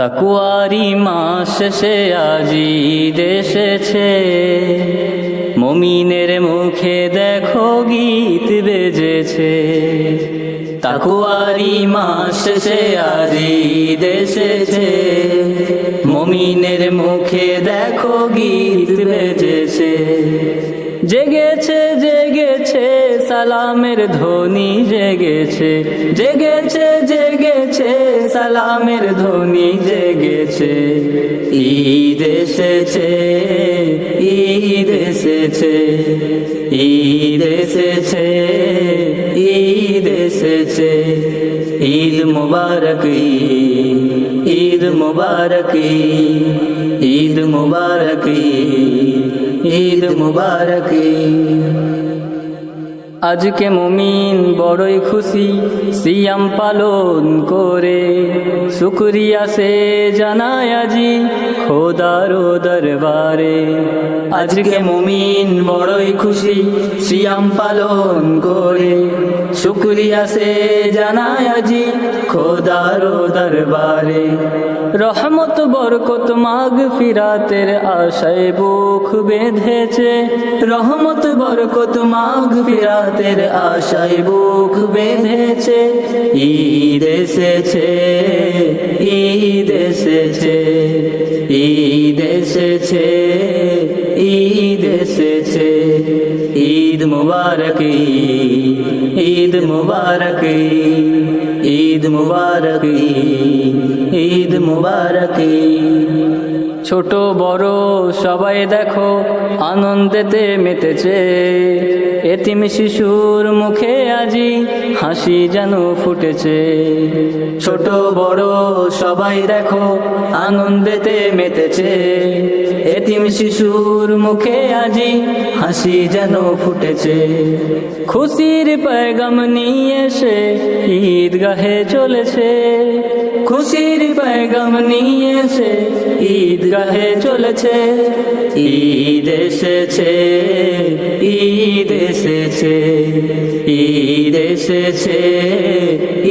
তাকুয়ারি মাস শেষে আজি দেশেছে মমিনের মুখে দেখো গীত বেজেছে। তাকুয়ারি মাস শেষে আজি দেশেছে মমিনের মুখে দেখো গীত বেজেছে। জেগেছে জেগেছে, সালামের ধ্বনি জেগেছে জেগেছে। জেগেছে সালামের ধ্বনি জেগেছে। ঈদ এসেছে ঈদ এসেছে ঈদ এসেছে ঈদ এসেছে। ঈদ মুবারক ঈদ মুবারক ঈদ মুবারক ঈদ মুবারক। আজকে মুমিন বড়ই খুশি, সিয়াম পালন করে। শুক্রিয়া সে জানায় আজি খোদারো দরবারে। আজকে মুমিন বড়ই খুশি, সিয়াম পালন করে। শুক্রিয়া সে জানায় আজি খোদার দরবারে। রহমত বরকত মাগ ফিরাতের আশায় বুক বেঁধেছে। রহমত বরকত মাগ ফিরাতের আশায় বুক বেঁধেছে। ঈদ এসেছে ঈদ এসেছে ঈদ এসেছে ঈদ এসেছে। ঈদ মুবারক ঈদ মুবারক ঈদ মুবারক ঈদ মুবারক। ছোট, বড়, সবাই দেখো, আনন্দেতে মেতেছে। এতিম শিশুর মুখে আজি হাসি যেন ফুটেছে। ছোট, বড়, সবাই দেখো, আনন্দেতে মেতেছে। এতিম শিশুর মুখে আজি হাসি যেন ফুটেছে। খুশির পেগাম নিয়ে সে ঈদগাহে চলেছে। খুশির পেগাম নিয়ে সে ঈদগাহে চলেছে। ঈদ এসেছে ঈদ এসেছে ঈদ এসেছে।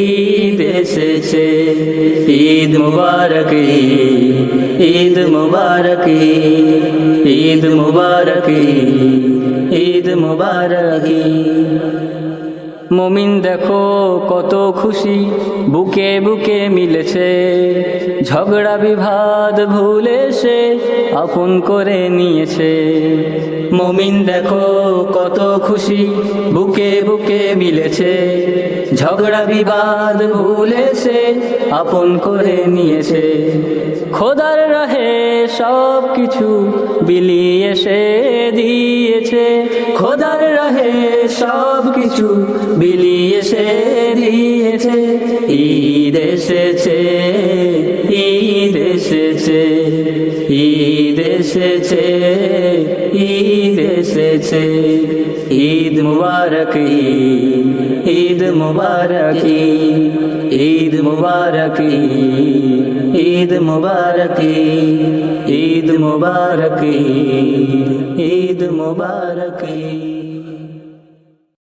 ঈদ এসেছে ঈদ মুবারক ঈদ মুবারক ঈদ মুবারক ঈদ মুবারক। মমিন দেখো কত খুশি। বুকে বুকে মিলেছে। ঝগড়া বিভাদ ভুলে সে আপন করে নিয়েছে। মমিন দেখো কত খুশি। বুকে বুকে মিলেছে। ঝগড়া বিবাদ ভুলে সে আপন করে নিয়েছে। খোদার রাহে সব কিছু বিলিয়ে সে দিয়েছে। সব কিছু বিলিয়ে সে দিয়েছে। ঈদ এসেছে ঈদ এসেছে ঈদ এসেছে ঈদ এসেছে। ঈদ মুবারক ঈদ মুবারক ঈদ মুবারক ঈদ মুবারক ঈদ মুবারক ঈদ মুবারক